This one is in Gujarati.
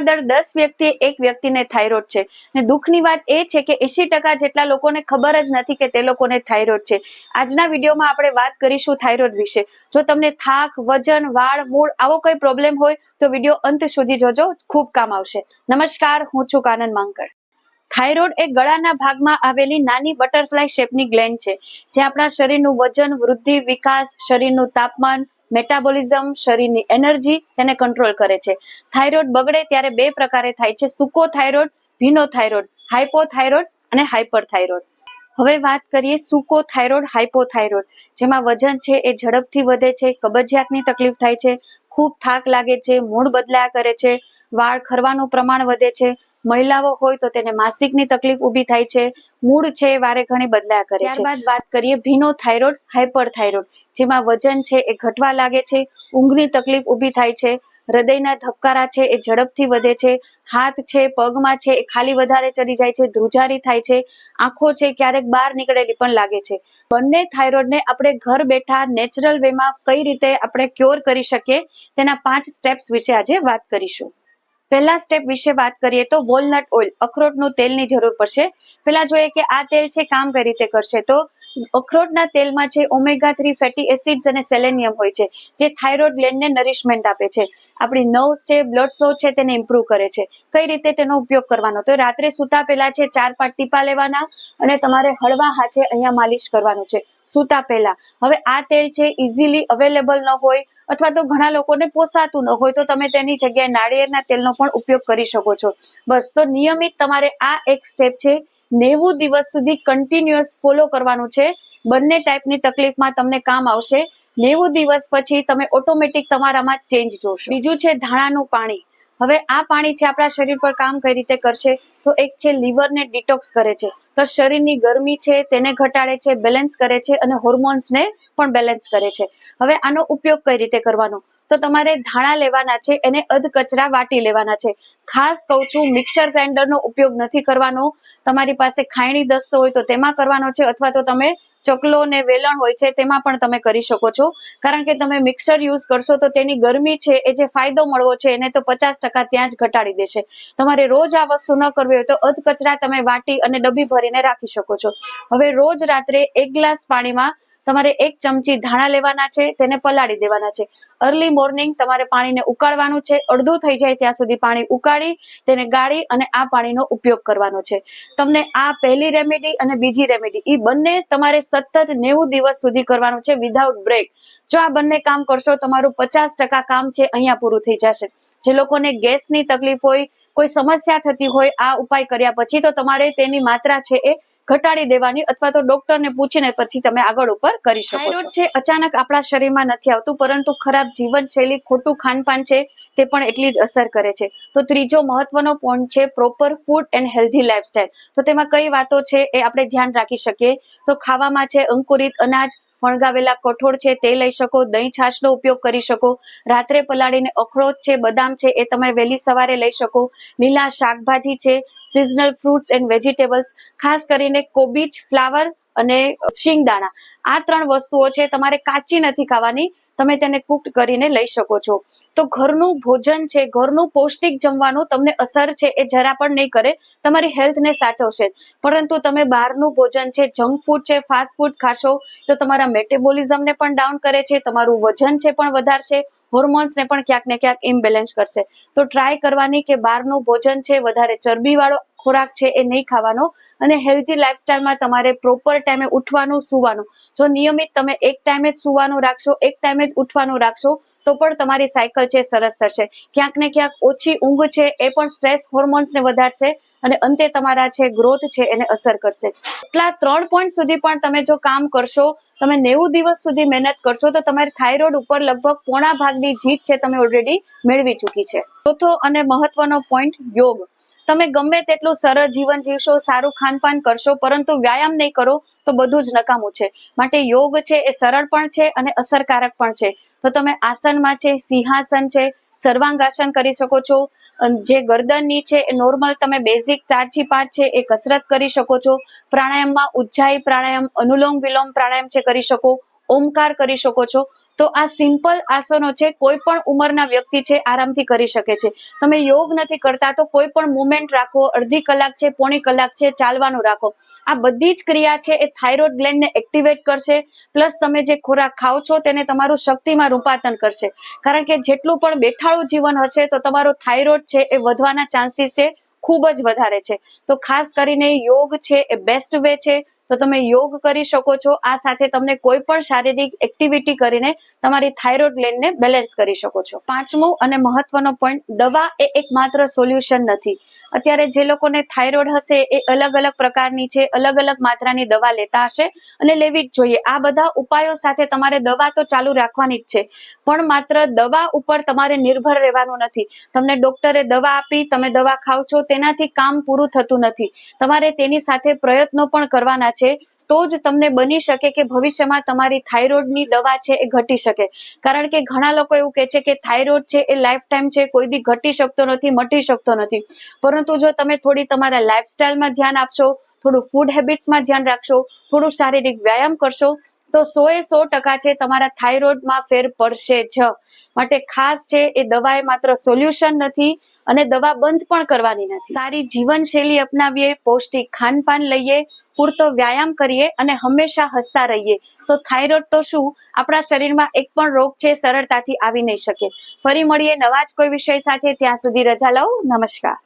દર દસ વ્યક્તિ એક વ્યક્તિને થાઇરોઇડ છે. ને દુઃખની વાત એ છે કે એસી ટકા જેટલા લોકોને ખબર જ નથી કે તે લોકોને થાઇરોઇડ છે. આજના વિડીયોમાં આપણે વાત કરીશું થાઇરોઇડ વિશે. જો તમને થાક, વજન, વાળ, મૂળ આવો કોઈ પ્રોબ્લેમ હોય, તો વીડિયો અંત સુધી જોજો. ખૂબ કામ આવશે. નમસ્કાર, હું છું કાનન માંકડ. થાઇરોઇડ એ ગળાના ભાગમાં આવેલી નાની બટરફ્લાય શેપની ગ્લેન્ડ છે. જે આપણા શરીરનું વજન, વૃદ્ધિ, વિકાસ, શરીરનું તાપમાન મેટાબોલિઝમ શરીરની એનર્જી તેને કંટ્રોલ કરે છે. થાઇરોઇડ બગડે ત્યારે બે પ્રકારે થાય છે. સુકો થાઇરોઇડ ભીનો થાઇરોઇડ હાઇપોથાઇરોઇડ અને હાઇપરથાઇરોઇડ હવે વાત કરીએ સુકો થાઇરોઇડ હાઇપોથાઇરોઇડ જેમાં વજન છે એ ઝડપથી વધે છે, કબજિયાતની તકલીફ થાય છે, ખૂબ થાક લાગે છે, મૂડ બદલાયા કરે છે, વાળ ખરવાનું પ્રમાણ વધે છે મહિલાઓ હોય તો તેને માસિકની તકલીફ ઊભી થાય છે. મૂળ છે એ વારે ઘણી બદલાયા કરે છે. ત્યારબાદ વાત કરીએ ભીનો થાઇરોઇડ, હાઇપરથાઇરોઇડ, જેમાં વજન છે એ ઘટવા લાગે છે, ઊંઘની તકલીફ ઊભી થાય છે, હૃદયના ધબકારા છે એ ઝડપથી વધે છે, હાથ છે પગમાં છે એ ખાલી વધારે ચડી જાય છે, ધ્રુજારી થાય છે, આંખો છે ક્યારેક બહાર નીકળેલી પણ લાગે છે. બંને થાઇરોઇડને આપણે ઘર બેઠા નેચરલ વેમાં કઈ રીતે આપણે ક્યોર કરી શકીએ તેના પાંચ સ્ટેપ્સ વિશે આજે વાત કરીશું. પહેલા સ્ટેપ વિશે વાત કરીએ તો વોલનટ ઓઇલ અખરોટનું તેલની જરૂર પડશે. પહેલા જોઈએ કે આ તેલ છે, કામ કઈ રીતે કરશે? તો અખરોટના તેલમાં છે ઓમેગા થ્રી ફેટી એસિડ્સ અને સેલેનિયમ હોય છે, જે થાઇરોઇડ ગ્લેન્ડને નરિશમેન્ટ આપે છે. આપણી નર્વ્સ છે બ્લડ ફ્લો છે, તેને ઇમ્પ્રુવ કરે છે. કઈ રીતે તેનો ઉપયોગ કરવાનો? તો રાત્રે સૂતા પહેલા છે ચાર પાંચ ટીપા લેવાના અને તમારે હળવા હાથે અહીંયા માલિશ કરવાનું છે. સૂતા પહેલા. હવે આ તેલ છે ઇઝીલી અવેલેબલ ન હોય અથવા તો ઘણા લોકોને પોસાતું ન હોય, તો તમે તેની જગ્યાએ નાળિયેરના તેલનો પણ ઉપયોગ કરી શકો છો. બસ, તો નિયમિત તમારે આ એક સ્ટેપ છે નેવું દિવસ સુધી કન્ટિન્યુઅસ ફોલો કરવાનું છે. બંને ટાઈપની તકલીફમાં તમને કામ આવશે. નેવું દિવસ પછી તમે ઓટોમેટિક તમારામાં ચેન્જ જોશો. બીજું છે ધાણાનું પાણી. હવે આ પાણી છે આપણા શરીર પર કામ કઈ રીતે કરશે? તો એક છે લીવરને ડિટોક્સ કરે છે. તો શરીરની ગરમી છે તેને ઘટાડે છે બેલેન્સ કરે છે અને હોર્મોન્સને પણ બેલેન્સ કરે છે. હવે આનો ઉપયોગ કઈ રીતે કરવાનો? તો તમારે ધાણા લેવાના છે, એને અધ કચરા વાટી લેવાના છે. ખાસ કહું છું, મિક્સર ગ્રાઇન્ડરનો ઉપયોગ નથી કરવાનો. તમારી પાસે ખાયણી દસ્તો હોય તો તેમાં કરવાનો છે, અથવા તો તમે ચકલો ને વેલણ હોય છે, તેમાં પણ તમે કરી શકો છો. કારણ કે તમે મિક્સર યુઝ કરશો તો તેની ગરમી છે, એ જે ફાયદો મળવો છે, એને તો પચાસ ટકા ત્યાં જ ઘટાડી દેશે. તમારે રોજ આ વસ્તુ ન કરવી હોય તો અધ કચરા તમે વાટી અને ડબ્બી ભરીને રાખી શકો છો. હવે રોજ રાત્રે એક ગ્લાસ પાણીમાં તમારે એક ચમચી ધાણા લેવાના છે, તેને પલાળી દેવાના છે. અર્લી મોર્નિંગ તમારે પાણીને ઉકાળવાનું છે, અડધું થઈ જાય ત્યાં સુધી પાણી ઉકાળી, તેને ગાળી અને આ પાણીનો ઉપયોગ કરવાનો છે. તમને આ પહેલી રેમેડી અને બીજી રેમેડી એ બંને તમારે સતત નેવું દિવસ સુધી કરવાનું છે વિધાઉટ બ્રેક જો આ બંને કામ કરશો, તમારું પચાસ ટકા કામ છે, અહીંયા પૂરું થઈ જશે. જે લોકોને ગેસની તકલીફ હોય, કોઈ સમસ્યા થતી હોય, આ ઉપાય કર્યા પછી તો તમારે તેની માત્રા છે એ ઘટાડી દેવાની અથવા તો ડોક્ટરને પૂછીને પછી તમે આગળ ઉપર કરી શકો થાઇરોઇડ છે. અચાનક આપણા શરીરમાં નથી આવતું પરંતુ ખરાબ જીવનશૈલી ખોટું ખાનપાન છે તે પણ એટલી જ અસર કરે છે. તો ત્રીજો મહત્વનો પોઈન્ટ છે proper food and healthy lifestyle તો તેમાં કઈ વાતો છે એ આપણે ધ્યાન રાખી શકીએ? તો ખાવામાં છે અંકુરિત અનાજ ફણગાવેલા કઠોળ છે તે લઈ શકો, દહીં છાશનો ઉપયોગ કરી શકો, રાત્રે પલાળીને અખરોટ છે, બદામ છે એ તમે વહેલી સવારે લઈ શકો, લીલા શાકભાજી છે સિઝનલ ફ્રૂટ્સ એન્ડ વેજીટેબલ્સ ખાસ કરીને કોબીજ, ફ્લાવર અને શિંગદાણા. આ ત્રણ વસ્તુઓ છે, તમારે કાચી નથી ખાવાની તમે તેને કુક કરીને લઈ શકો છો. તો ઘરનું ભોજન છે, ઘરનું પૌષ્ટિક જમવાનું તમને અસર છે એ જરા પણ નહીં કરે, તમારી હેલ્થને સાચવશે. પરંતુ તમે બહારનું ભોજન છે, જંક ફૂડ છે, ફાસ્ટ ફૂડ ખાશો, તો તમારા મેટેબોલિઝમને પણ ડાઉન કરે છે, તમારું વજન છે પણ વધારશે હોર્મોન્સને પણ ક્યાંક ને ક્યાંક ઇમ્બેલેન્સ કરશે. તો ટ્રાય કરવાની કે બહારનું ભોજન છે, વધારે ચરબીવાળો ખોરાક છે, એ નહીં ખાવાનો અને હેલ્ધી લાઇફસ્ટાઇલમાં તમારે પ્રોપર ટાઈમે ઉઠવાનું, સુવાનું. જો નિયમિત તમે એક ટાઈમે જ સુવાનું રાખશો, એક ટાઈમે જ ઉઠવાનું રાખશો, તો પણ તમારી સાયકલ છે સરસ થશે. ક્યાંક ને ક્યાંક ઓછી ઊંઘ છે, એ પણ સ્ટ્રેસ હોર્મોન્સને વધારશે અને અંતે તમારા છે ગ્રોથ છે, એને અસર કરશે. એટલા ત્રણ પોઈન્ટ સુધી પણ તમે જો કામ કરશો તમે નેવું દિવસ સુધી મહેનત કરશો તો તમારી થાઇરોઇડ ઉપર લગભગ પોણા ભાગની જીત છે તમે ઓલરેડી મેળવી ચૂકી છે. ચોથો અને મહત્વનો પોઈન્ટ યોગ. તમે ગમે તેટલું સરળ જીવન જીવશો, સારું ખાનપાન કરશો, પરંતુ વ્યાયામ નહીં કરો તો બધું જ નકામું છે. માટે યોગ છે એ સરળ પણ છે અને અસરકારક પણ છે. તો તમે આસનમાં છે, સિંહાસન છે, સર્વાંગાસન કરી શકો છો. જે ગરદનની છે, એ નોર્મલ તમે બેઝિક તારછી પાઠ છે, એ કસરત કરી શકો છો. પ્રાણાયામમાં ઉજ્જાઈ પ્રાણાયામ, અનુલોમ વિલોમ પ્રાણાયામ છે કરી શકો. ઓમકાર કરી શકો છો. તો આ સિમ્પલ આસનો છે, કોઈ પણ ઉંમરના વ્યક્તિ છે, આરામથી કરી શકે છે. તમે યોગ નથી કરતા તો કોઈ પણ મુવમેન્ટ રાખો, અડધી કલાક છે, પોણી કલાક છે, ચાલવાનું રાખો. આ બધી જ ક્રિયા છે એ થાઇરોઇડ ગ્લેન્ડને એક્ટિવેટ કરશે પ્લસ તમે જે ખોરાક ખાઓ છો તેને તમારું શક્તિમાં રૂપાંતર કરશે. કારણ કે જેટલું પણ બેઠાળું જીવન હશે તો તમારો થાઇરોઇડ છે એ વધવાના ચાન્સીસ છે ખૂબ જ વધારે છે. તો ખાસ કરીને યોગ છે એ બેસ્ટ વે છે તો તમે યોગ કરી શકો છો. આ સાથે તમને કોઈ પણ શારીરિક એક્ટિવિટી કરીને તમારી થાઇરોઇડ ગ્લેન્ડને બેલેન્સ કરી શકો છો. પાંચમું અને મહત્વનો પોઈન્ટ દવા એ એકમાત્ર સોલ્યુશન નથી. અત્યારે જે લોકોને થાઇરોઇડ હશે એ અલગ અલગ પ્રકારની છે, અલગ અલગ માત્રાની દવા લેતા હશે અને લેવી જ જોઈએ. આ બધા ઉપાયો સાથે તમારે દવા તો ચાલુ રાખવાની જ છે, પણ માત્ર દવા ઉપર તમારે નિર્ભર રહેવાનું નથી. તમને ડોક્ટરે દવા આપી, તમે દવા ખાવ છો, તેનાથી કામ પૂરું થતું નથી. તમારે તેની સાથે પ્રયત્નો પણ કરવાના છે. તો જ તમને બની શકે કે ભવિષ્યમાં તમારી થાઇરોઇડની દવા છે એ ઘટી શકે. કારણ કે ઘણા લોકો એવું કહે છે કે થાઇરોઇડ છે એ લાઈફ ટાઈમ છે, કોઈ દી ઘટી શકતો નથી, મટી શકતો નથી. પરંતુ જો તમે થોડી તમારા લાઈફસ્ટાઈલમાં ધ્યાન આપશો, થોડું ફૂડ હેબિટ્સમાં ધ્યાન રાખશો, થોડું શારીરિક વ્યાયામ કરશો, તો સો એ સો ટકા છે તમારા થાઇરોઇડમાં ફેર પડશે જ. માટે ખાસ છે એ દવા એ માત્ર સોલ્યુશન નથી અને દવા બંધ પણ કરવાની નથી. સારી જીવનશૈલી અપનાવીએ, પૌષ્ટિક ખાનપાન લઈએ, પૂરતો વ્યાયામ કરીએ અને હંમેશા હસતા રહીએ. તો થાઇરોઇડ તો શું? આપણા શરીરમાં એક પણ રોગ છે, સરળતાથી આવી નહીં શકે. ફરી મળીએ નવા જ કોઈ વિષય સાથે. ત્યાં સુધી રજા લઉં. નમસ્કાર.